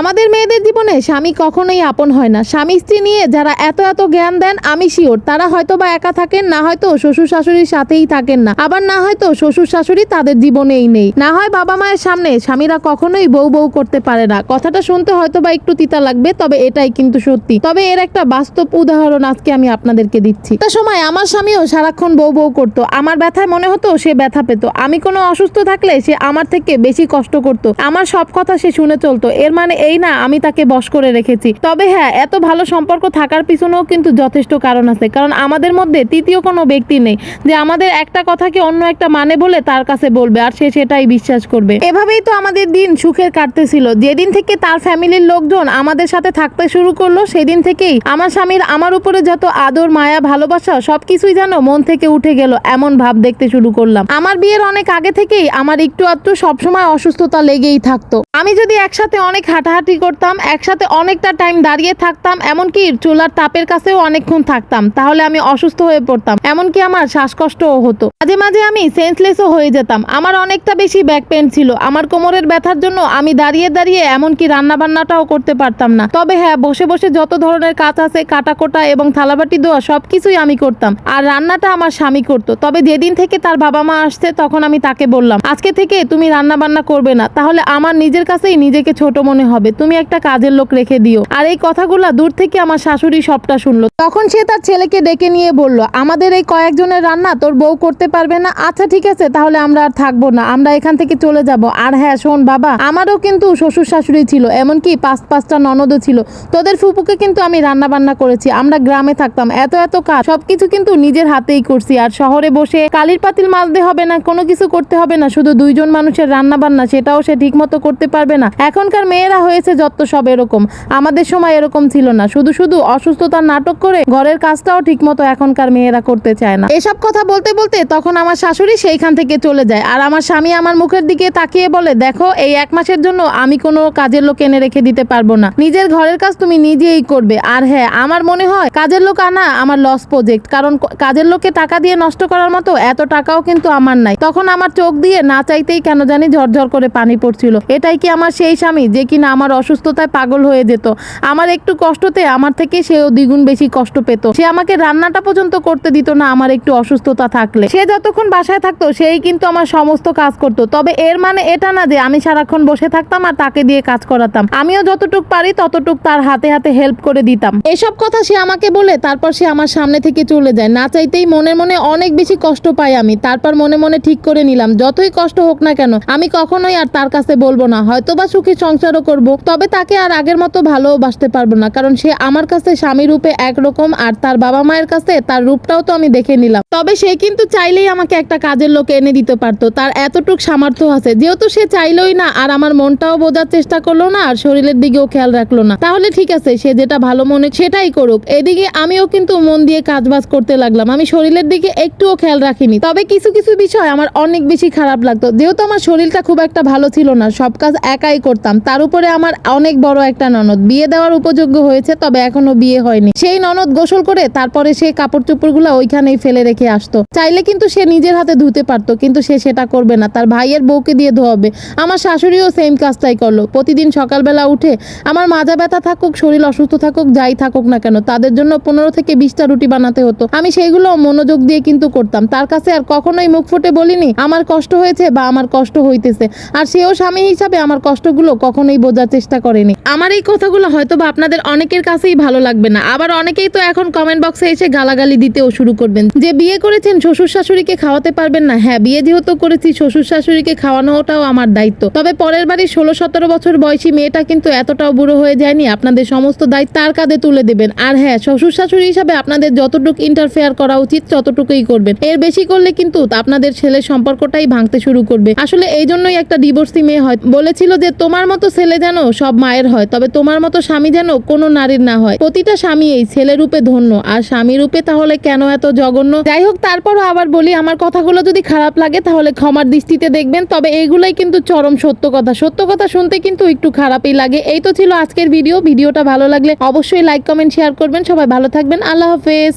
আমাদের মেয়েদের জীবনে স্বামী কখনোই আপন হয় না। স্বামী স্ত্রী নিয়ে যারা এত এত জ্ঞান দেন, আমি শিওর তারা হয়তো বা একা থাকেন, না হয়তো শ্বশুর শাশুড়ির সাথেই থাকেন না। আবার না হয়তো শ্বশুর শাশুড়ি তাদের জীবনেই নেই। না হয় বাবা মায়ের সামনে স্বামীরা কখনোই বউ বউ করতে পারে না। কথাটা শুনতে হয়তো বা একটু তিতা লাগবে, তবে এটাই কিন্তু সত্যি। তবে এর একটা বাস্তব উদাহরণ আজকে আমি আপনাদেরকে দিচ্ছি। একটা সময় আমার স্বামীও সারাক্ষণ বউ বউ করতো। আমার ব্যথায় মনে হতো সে ব্যথা পেত। আমি কোনো অসুস্থ থাকলে সে আমার থেকে বেশি কষ্ট করতো। আমার সব কথা সে শুনে চলতো। এর মানে এই না, আমি তাকে বশ করে রেখেছি। তবে হ্যাঁ এত ভালো সম্পর্ক থাকার পিছনেও কিন্তু যথেষ্ট কারণ আছে। কারণ আমাদের মধ্যে তৃতীয় কোনো ব্যক্তি নেই যে আমাদের একটা কথাকে অন্য একটা মানে বলে তার কাছে বলবে আর সে সেটাই বিশ্বাস করবে। এভাবেই তো আমাদের দিন সুখের কাটতেছিল। যেদিন থেকে তার ফ্যামিলির লোকজন আমাদের সাথে থাকতে শুরু করল, সেদিন থেকেই আমার স্বামীর আমার উপরে যত আদর, মায়া, ভালোবাসা, সবকিছুই যেন মন থেকে উঠে গেল এমন ভাব দেখতে শুরু করলাম। আমার বিয়ের অনেক আগে থেকেই আমার একটু আধটু সবসময় অসুস্থতা লেগেই থাকতো। আমি যদি একসাথে অনেক হাঁটাহাঁটি করতাম, একসাথে অনেকটা টাইম দাঁড়িয়ে থাকতাম, এমনকি চুলার তাপের কাছেও অনেকক্ষণ থাকতাম। তাহলে আমি অসুস্থ হয়ে পড়তাম, এমনকি আমার শ্বাসকষ্টও হতো। মাঝে মাঝে আমি সেন্সলেসও হয়ে যেতাম। আমার অনেকটা বেশি ব্যাক পেন ছিল। আমার কোমরের ব্যথার জন্য আমি দাঁড়িয়ে দাঁড়িয়ে এমনকি রান্না বান্নাটাও করতে পারতাম না। তবে হ্যাঁ বসে বসে যত ধরনের কাজ আছে, কাটাকোটা এবং থালাবাটি দেওয়া সবকিছুই আমি করতাম। আর রান্নাটা আমার স্বামী করতো। তবে যেদিন থেকে তার বাবা মা আসছে, তখন আমি তাকে বললাম, আজকে থেকে তুমি রান্না বান্না করবে না। তাহলে আমার নিজের কাছেই নিজেকে ছোট মনে হবে। তুমি একটা কাজের লোক রেখে দিও। আর এই কথাগুলো দূর থেকে আমার শাশুড়ি সবটা শুনলো। তখন সে তার ছেলেকে ডেকে নিয়ে বলল, আমাদের এই কয়েকজনের রান্না তোর বউ করতে পারবে না? আচ্ছা ঠিক আছে, তাহলে আমরা আর থাকব না, আমরা এখান থেকে চলে যাব। আর হ্যাঁ শোন বাবা, আমারও কিন্তু শ্বশুর শাশুড়ি ছিল, এমনকি পাঁচ, পাঁচটা ননদও ছিল। তোদের ফুপুকে কিন্তু আমি রান্না বান্না করেছি, আমরা গ্রামে থাকতাম, এত এত কাজ, সবকিছু কিন্তু নিজের হাতেই করছি। আর শহরে বসে কালির পাতিল মাজতে হবে না, কোনো কিছু করতে হবে না, শুধু দুইজন মানুষের রান্না বান্না সেটাও সে ঠিক মতো করতে পারবে না। এখনকার মেয়েরা হয়েছে যত সব এরকম। আমাদের সময় এরকম ছিল না। শুধু শুধু অসুস্থতার নাটক করে ঘরের কাজটাও ঠিক মতো এখনকার মেয়েরা করতে চায় না। এসব কথা বলতে বলতে তখন আমার শাশুড়ি সেইখান থেকে চলে যায়। আর আমার স্বামী আমার মুখের দিকে তাকিয়ে বলে, দেখো, এই এক মাসের জন্য আমি কোনো কাজের লোক এনে রেখে দিতে পারব না। নিজের ঘরের কাজ তুমি নিজেই করবে। আর হ্যাঁ আমার মনে হয় কাজের লোক আনা আমার লস প্রজেক্ট কারণ কাজের লোককে টাকা দিয়ে নষ্ট করার মতো এত টাকাও কিন্তু আমার নাই। তখন আমার চোখ দিয়ে না চাইতেই কেন জানি ঝরঝর করে পানি পড়ছিল। এটাই কি আমার সেই স্বামী? যে কিনা আমার অসুস্থতায় পাগল হয়ে যেত। আমার একটু কষ্টতে আমার থেকে সেও দ্বিগুণ বেশি কষ্ট পেত। সে আমাকে রান্নাটা পর্যন্ত করতে দিত না, আমার একটু অসুস্থতা থাকলে। সে যতক্ষণ বাসায় থাকতো, সেই কিন্তু আমার সমস্ত কাজ করতো। তবে এর মানে এটা না যে আমি সারাক্ষণ বসে থাকতাম আর তাকে দিয়ে কাজ করাতাম। আমিও যতটুক পারি ততটুক তার হাতে হাতে হেল্প করে দিতাম। এসব কথা সে আমাকে বলে, তারপর সে আমার সামনে থেকে চলে যায়। না চাইতেই মনে মনে অনেক বেশি কষ্ট পাই আমি। তারপর মনে মনে ঠিক করে নিলাম, যতই কষ্ট হোক না কেন, আমি কখনোই আর তার কাছে বলব না। হয়তো বা সুখী সংসারও করব। তবে তাকে আর আগের মতো ভালোবাসতে পারব না, কারণ সে আমার কাছে স্বামী রূপে একরকম আর তার বাবা মায়ের কাছে তার রূপটাও তো আমি দেখে নিলাম। তবে সে কিন্তু চাইলেই আমাকে একটা কাজের লোক এনে দিতে পারতো, তার এতটুক সামর্থ্য আছে। যেহেতু সে চাইলোই না, আর আমার মনটাও বোঝার চেষ্টা করল না, আর শরীরের দিকেও খেয়াল রাখল না। তাহলে ঠিক আছে, সে যেটা ভালো মনে সেটাই করুক। এদিকে আমিও কিন্তু মন দিয়ে কাজবাজ করতে লাগলাম, আমি শরীরের দিকে একটুও খেয়াল রাখিনি। তবে কিছু কিছু বিষয় আমার অনেক বেশি খারাপ লাগতো। যেহেতু আমার শরীরটা খুব একটা ভালো ছিল না, সব কাজ একাই করতাম, তার উপরে আমার অনেক বড় একটা ননদ। বিয়ে দেওয়ার উপযোগ্য হয়েছে, তবে এখনও বিয়ে হয়নি। সেই ননদ গোসল করে তারপরে সে কাপড় চোপড়গুলো ওইখানেই ফেলে রেখে আসতো। চাইলে কিন্তু সে নিজের হাতে ধুতে পারতো, কিন্তু সে সেটা করবে না। তার ভাইয়ের বউকে দিয়ে ধোয়াবে আমার শাশুড়িও সেম কাজটাই করল। প্রতিদিন সকালবেলা উঠে আমার মাজা ব্যথা থাকুক, শরীর অসুস্থ থাকুক, যাই থাকুক না কেন, তাদের জন্য পনেরো থেকে বিশটা রুটি বানাতে হতো। আমি সেইগুলো মনোযোগ দিয়ে কিন্তু করতাম। তার কাছে আর কখনোই মুখ ফুটে বলিনি, আমার কষ্ট হয়েছে বা আমার কষ্ট হইতেছে। আর সেও স্বামী হিসাবে আমার কষ্টগুলো কখনোই বোঝার চেষ্টা করেনি। আমার এই কথাগুলো হয়তো বা আপনাদের অনেকের কাছেই ভালো লাগবে না। আবার অনেকেই তো এখন কমেন্ট বক্সে এসে গালাগালি দিতেও শুরু করবেন। যে বিয়ে করেছেন শ্বশুর শাশুড়িকে খাওয়াতে পারবেন না। হ্যাঁ বিয়ে যেহেতু করেছি, শ্বশুর শাশুড়িকে খাওয়ানোটাও আমার দায়িত্ব। তবে পরের বাড়ি ষোলো সতেরো বছর বয়সী মেয়েটা কিন্তু এতটাও বুড়ো হয়ে যায়নি। আপনাদের সমস্ত দায়িত্ব তার কাঁধে তুলে দেবেন। আর হ্যাঁ শ্বশুর শাশুড়ি হিসাবে আপনাদের যতটুকু ইন্টারফেয়ার করা উচিত, ততটুকুই করবেন। এর বেশি করলে কিন্তু আপনাদের ছেলের সম্পর্কটাই ভাঙতে শুরু করবে। আসলে এই জন্যই একটা ডিভোর্সি মেয়ে হয়। বলেছিল যে, তোমার মতো ছেলে যেন সব মায়ের হয়, তবে তোমার মতো স্বামী যেন কোনো নারীর না হয়। প্রতিটা স্বামী এই ছেলে রূপে ধন্য, আর স্বামী রূপে তাহলে কেন এত জঘন্য? যাই হোক, তারপরও আবার বলি, আমার কথাগুলো যদি খারাপ লাগে, তাহলে ক্ষমার দৃষ্টিতে দেখবেন, তবে এগুলোই কিন্তু চরম সত্য কথা। সত্য কথা শুনতে কিন্তু একটু খারাপই লাগে। এই তো ছিল আজকের ভিডিও। ভিডিওটা ভালো লাগলে অবশ্যই লাইক কমেন্ট শেয়ার করবেন। সবাই ভালো থাকবেন। আল্লাহ হাফেজ।